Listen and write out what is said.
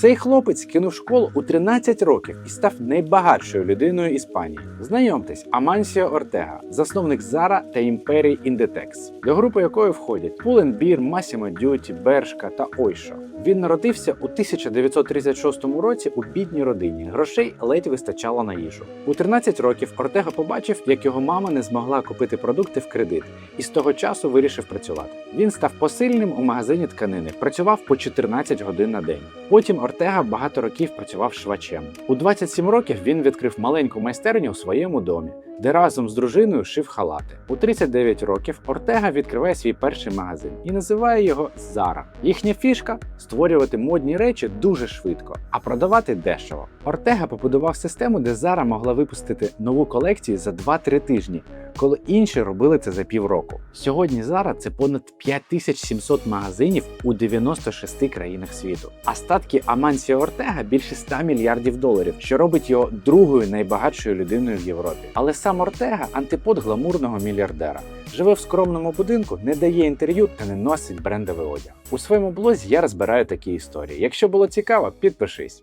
Цей хлопець кинув школу у 13 років і став найбагатшою людиною Іспанії. Знайомтесь, Амансіо Ортега, засновник Зара та імперії Індетекс, до групи якої входять Pull&Bear, Massimo Dutti, Бершка та Ойшо. Він народився у 1936 році у бідній родині. Грошей ледь вистачало на їжу. У 13 років Ортега побачив, як його мама не змогла купити продукти в кредит, і з того часу вирішив працювати. Він став посильним у магазині тканини, працював по 14 годин на день. Потім Ортега багато років працював швачем. У 27 років він відкрив маленьку майстерню у своєму домі, де разом з дружиною шив халати. У 39 років Ортега відкриває свій перший магазин і називає його Зара. Їхня фішка створювати модні речі дуже швидко, а продавати дешево. Ортега побудував систему, де Зара могла випустити нову колекцію за 2-3 тижні, коли інші робили це за півроку. Сьогодні Зара це понад 5700 магазинів у 96 країнах світу. А статки Амансіо Ортега більше 100 мільярдів доларів, що робить його другою найбагатшою людиною в Європі. Але сам Ортега антипод гламурного мільярдера. Живе в скромному будинку, не дає інтерв'ю та не носить брендовий одяг. У своєму блозі я розбираю такі історії. Якщо було цікаво, підпишись.